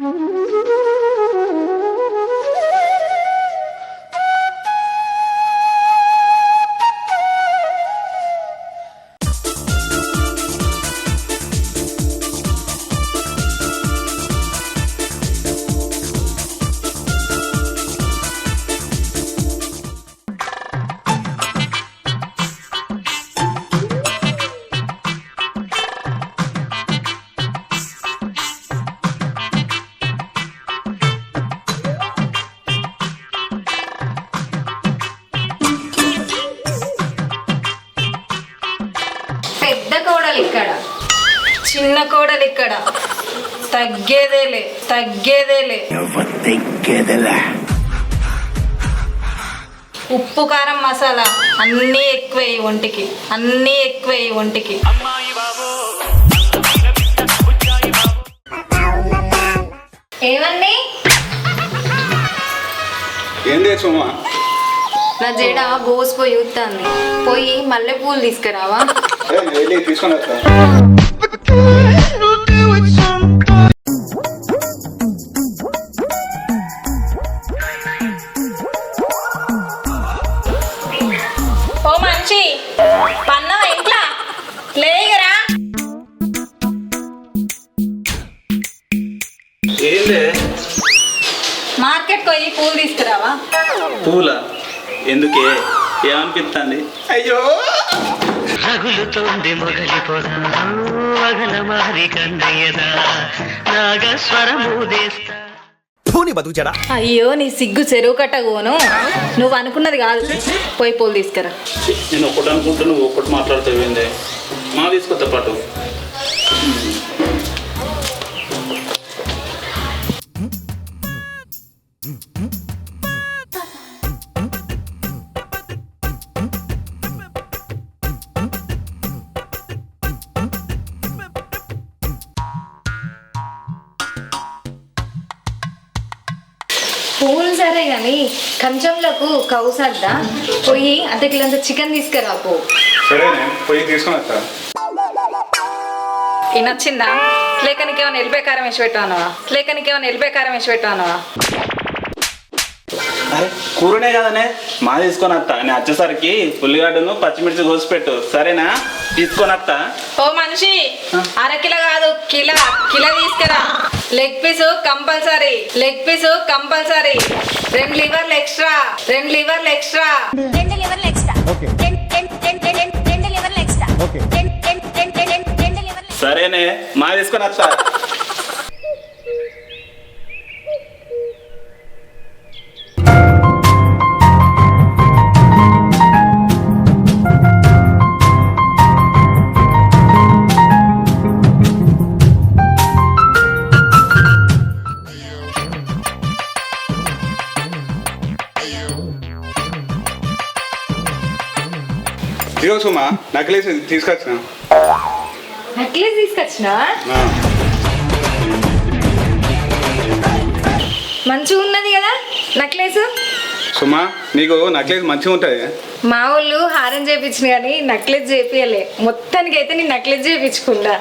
Mm-hmm. చిన్న కోడలు ఇక్కడ. తగ్గేదేలే తగ్గేదేలే. ఉప్పు కారం మసాలా అన్నీ ఎక్కువే ఒంటికి. అన్నీ ఎక్కువే ఒంటికి. ఏమండి? నా జడ బోసిపోయి ఊతుంది పోయి మల్లె పూలు తీసుకురావా ఓ మంచి. పన్నా ఇంట్లో. లేగరా ఏందే? మార్కెట్ పోయి పూలు తీసుకురావా? పూల? ఎందుకే? ఏమనిపిస్తుంది అయ్యో! రగులుతోంది మొగలి పొద అగల మారి కన్నయ్యదా. నాగస్వరమూదేస్తా. పూని బతుకు చెడా అయ్యో నీ సిగ్గు చెరువు కట్టగోను. నువ్వు అనుకున్నది కాదు. పోయి పూలు తీసుకురా. నేను ఒకటి అనుకుంటా నువ్వు ఒకటి మాట్లాడుతావు ఏందే మా తీసుకొస్తా పాటు. పూలు సరే కానీ కంచంలకు కౌసద్దా పోయి కిలోంత చికెన్ తీసుకురా పో. సరేనే పోయి తీసుకొని వస్తా. నచ్చిందా? లేక నీకేమైనా ఎల్లిపాయ కారం వేసి పెట్టానవా? లేక నీకేమైనా ఎల్లిపాయ కారం వేసి పెట్టానవా? అరే కూరనే కదనే. మా తీసుకొని వస్తా నేను వచ్చేసరికి ఉల్లిగడ్డను పచ్చిమిర్చి కోసి పెట్టు సరేనా? తీసుకొని వస్తా ఓ మనిషి అర కిలో కాదు కిలో కిలో తీసుకురా. Leg piece compulsory. Leg piece compulsory. రెండు లివర్లు ఎక్స్ట్రా. రెండు లివర్లు ఎక్స్ట్రా. రెండు లివర్లు ఎక్స్ట్రా. రెండు లివర్లు ఎక్స్ట్రా. సరేనే. మా తీసుకొని వస్తా ఇదిగో సుమా నకిలీస్ తీసుకొచ్చిన. నెక్లెస్ తీసుకొచ్చినా? మంచిగా ఉన్నది కదా నెక్లెస్? సుమా నీకు నక్లెస్ మంచిగా ఉంటుంది మా వాళ్ళు హారం చేపించిన కానీ నెక్లెస్ చేపియలే. మొత్తానికి అయితే నేను నెక్లెస్ చేపించుకున్నా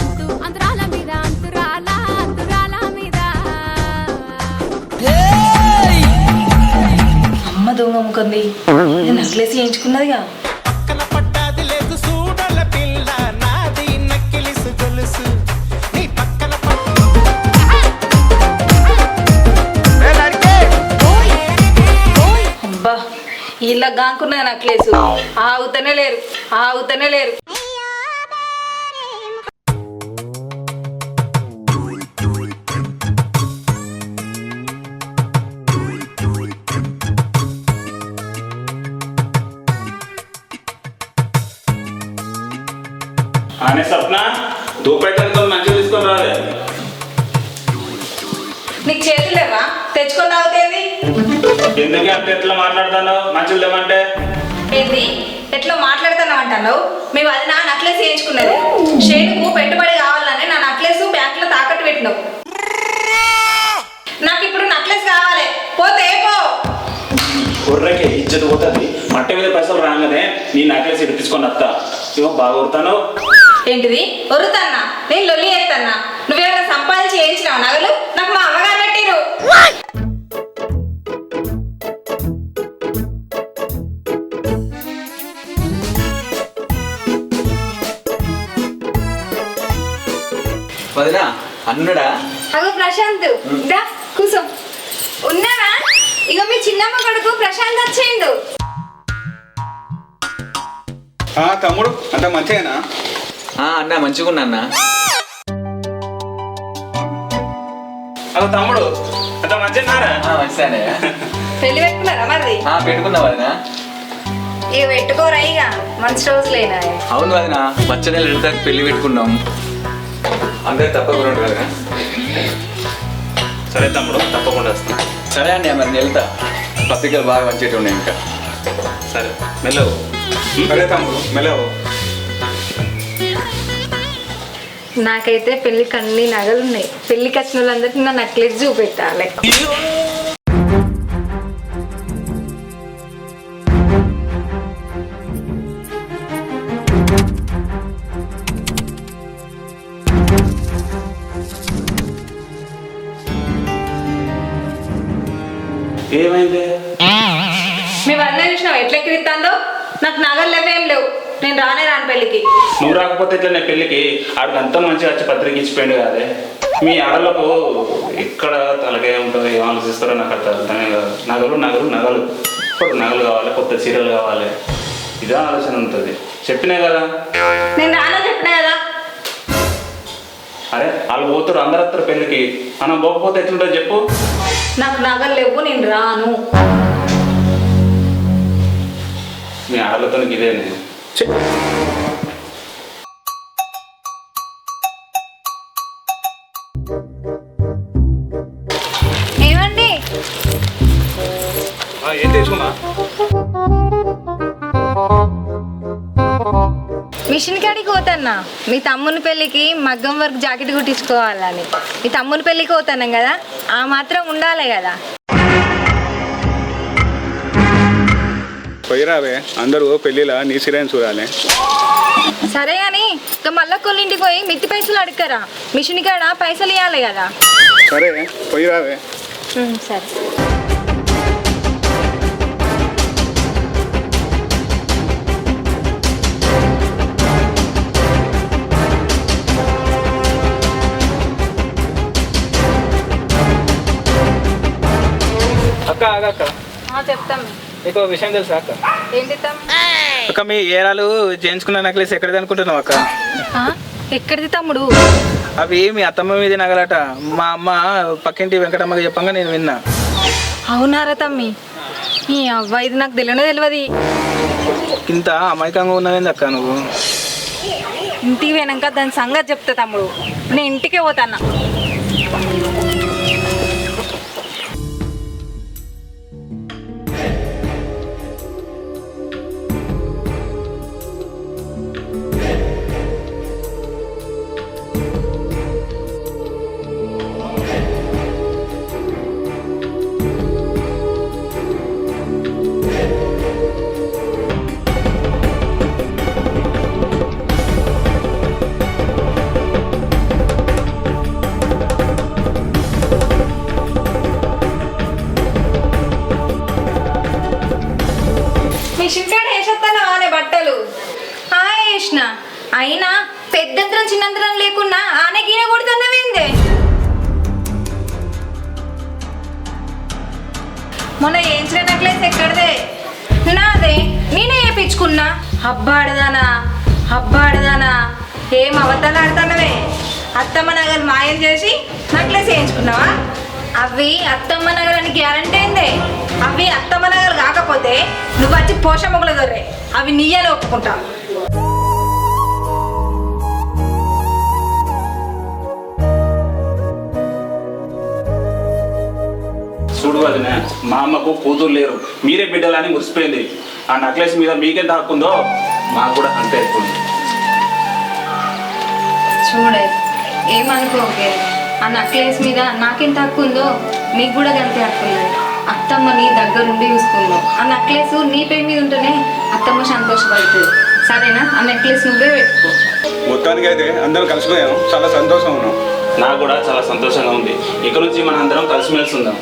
అంతు అంతరాల మీద అంతురాల అంతురాల మీద. అమ్మ దొంగ ముఖంది. నెక్లెస్ చేయించుకున్నదిగా. తెలుసు. నీ పక్కన ఇలా గాంకున్నా నక్లేసు ఆగుతనే లేరు ఆగుతనే లేరు. తెచ్చుకొని తాగుతేంది ఎందుకు అంటే ఎట్లా మాట్లాడతాను మంచిగా లేమంటే ఏంది? ఎట్లా మాట్లాడుతున్నావు మేము అది నా నక్లెస్ చేయించుకున్నది. షేడుకు పెట్టుబడి కావాలని నా నక్లెస్ తాకట్టు పెట్టినావు. నాకు ఇప్పుడు నక్లెస్ కావాలి. పోతే పో. గొర్రెకి ఇజ్జత పోతుంది. మట్టి మీద పైసలు రాగానే నీ నక్లెస్ ఇడిపించుకొని వస్తా. ఇవో బాగా కొడతాను ఏంటిది? ఒరుతన్నా నేను లొల్లి నువ్వేమైనా సంపాదించి చేయించినావు నగలు? వదినా అన్నడా? అగో ప్రశాంత్ దా కూసో. ఉన్నావా? ఇగో మీ చిన్నమ్మ కొడుకు ప్రశాంత్ వచ్చిండు. ఆ, తమ్ముడు అంత మంచిగానా? ఆ, అన్న మంచిగా ఉన్నా అన్న. అగో తమ్ముడు అంత మంచిగారా ఆ, మంచిదానే పెళ్ళి పెట్టుకున్నారా మరి? ఆ, పెట్టుకున్నా వదినా. ఇక పెట్టుకోరా ఇక మంచి రోజులేనా అవును వదిన వచ్చే నెల పెళ్ళి పెట్టుకున్నాం. అందరికి తప్పకుండా ఉంటుంది వదినా సరే తమ్ముడు తప్పకుండా వస్తాను సరే అండి మరి వెళ్తా పత్రికలు బాగా మంచిగా ఉన్నాయి ఇంకా. సరే మెల్లవు. సరే తమ్ముడు మెల్లవు. నాకైతే పెళ్ళికి అన్ని నగలు ఉన్నాయి పెళ్ళికి వచ్చిన వాళ్ళందరికీ నా నెక్లెస్ చూపెట్టాలి. ఏమైంది? మేము అందరం చూసినాం ఎట్లా ఎక్కిరిస్తాందో నాకు నగలు లేవేం లేవు. నేను రానే రాను పెళ్ళికి నువ్వు రాకపోతే ఇట్లా నేను పెళ్ళికి? ఆడికి అంతా మంచిగా వచ్చి పత్రిక ఇచ్చిపోయింది కాదే. మీ ఆడలకు ఎక్కడ తలకే ఉంటుందో ఏం ఆలోచిస్తారో నాకు అర్థం అర్థమే కాదు. నగలు నగలు నగలు. ఇప్పుడు నగలు కావాలి కొత్త చీరలు కావాలి. ఇదే ఆలోచన ఉంటుంది. చెప్పినా కదా? నేను రానని చెప్పినా కదా? అరే వాళ్ళు పోతారు అందరు వస్తారు పెళ్ళికి. మనం పోకపోతే ఎట్లుంటుంది చెప్పు. నాకు నగలు లేవు నేను రాను. మీ ఆడలతో ఇదే మిషన్ కాడికి పోతాన్నా. మీ తమ్ముని పెళ్ళికి మగ్గం వర్క్ జాకెట్ కుట్టించుకోవాలని. మీ తమ్ముని పెళ్ళికి పోతాన్నాం కదా ఆ మాత్రం ఉండాలి కదా. పోయిరావే అందరూ పెళ్ళిలా నీ సిరాయిని చూడాలి. సరే అని ఇక మళ్ళా కొల్లింటికి పోయి మిత్తి పైసలు అడగరా మిషన్ కాడ పైసలు ఇవ్వాలి కదా. సరే పోయిరావే సరే. అక్క ఆగక్క చెప్తాం. విషయం తెలుసా అక్క? ఏంటి అక్క మీ ఏరాలు చేయించుకున్న నెక్లెస్ ఎక్కడిది అనుకుంటున్నావు అక్క? ఎక్కడిది తమ్ముడు? అవి మీ అత్తమ్మ మీద నగలట. మా అమ్మ పక్కింటి వెంకటమ్మకి చెప్పంగా నేను విన్నా. అవునారా తమ్మి? ఈ అవ్వ ఇది నాకు తెలియనే తెలియదు. ఇంత అమాయకంగా ఉన్నదేంది అక్క నువ్వు? ఇంటికి పోయినాక దాని సంగతి చెప్తా తమ్ముడు. నేను ఇంటికే పోతాన్నా మిషన్ కాడ వేసేస్తాను ఆనే బట్టలు. హాయ్ వేసిన అయినా పెద్దంతరం చిన్నంతరం లేకున్నా ఆనే గీన కొడుతున్నవేందే మొన్న వేయించిన నెక్లెస్ ఎక్కడదే? నాదే నేనే వేయించుకున్నా. అబ్బాడదానా అబ్బాడదానా ఏం అవతాలు అత్తమ్మ నగలు మాయం చేసి నెక్లెస్ వేయించుకున్నావా? అవి అత్తమ్మ నగలని గ్యారంటీ ఏందే? అవి అత్తమ్మ నగలు కాకపోతే నువ్వు వచ్చి పోషమ్మకుల దొరే అవి నీయని ఒప్పుకుంటావు చూడు వదిన మా అమ్మకు కూతురు లేరు. మీరే బిడ్డలని మురిసిపోయింది. ఆ నెక్లెస్ మీద మీకెంత హక్కు ఉందో మాకు కూడా అంతే ఎక్కువ. చూడే ఏమనుకోకే? ఆ నెక్లెస్ మీద నాకెంత హక్కు ఉందో నీకు కూడా గంతే హక్కు ఉన్నది అత్తమ్మని దగ్గరుండి చూసుకుందాం. ఆ నెక్లెస్ నీ పేరు మీద ఉంటేనే అత్తమ్మ సంతోషపడుతుంది. సరేనా? ఆ నెక్లెస్ నువ్వే పెట్టుకో. మొత్తానికి అయితే అందరం కలిసిపోయాం. చాలా సంతోషం ఉన్నాం. నాకు కూడా చాలా సంతోషంగా ఉంది. ఇక నుంచి మన అందరం కలిసిమెలిసి ఉందాం.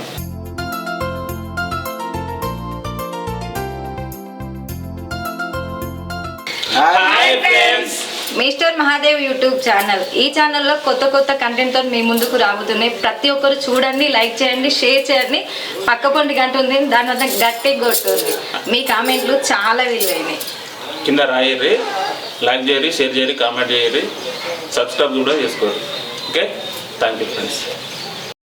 Star Mahadev YouTube channel. ఈ ఛానల్లో కొత్త కొత్త కంటెంట్తో మీ ముందుకు రాబోతున్నాయి. ప్రతి ఒక్కరు చూడండి లైక్ చేయండి షేర్ చేయండి. పక్క పొంటి గంట ఉంది దాని వల్ల గట్టి కొట్టుంది మీ కామెంట్లు చాలా విలువైనవి. కింద రాయరి లైక్ చేయరి షేర్ చేయరి కామెంట్ చేయరి సబ్స్క్రైబ్ కూడా చేసుకోరు ఓకే? Thank you friends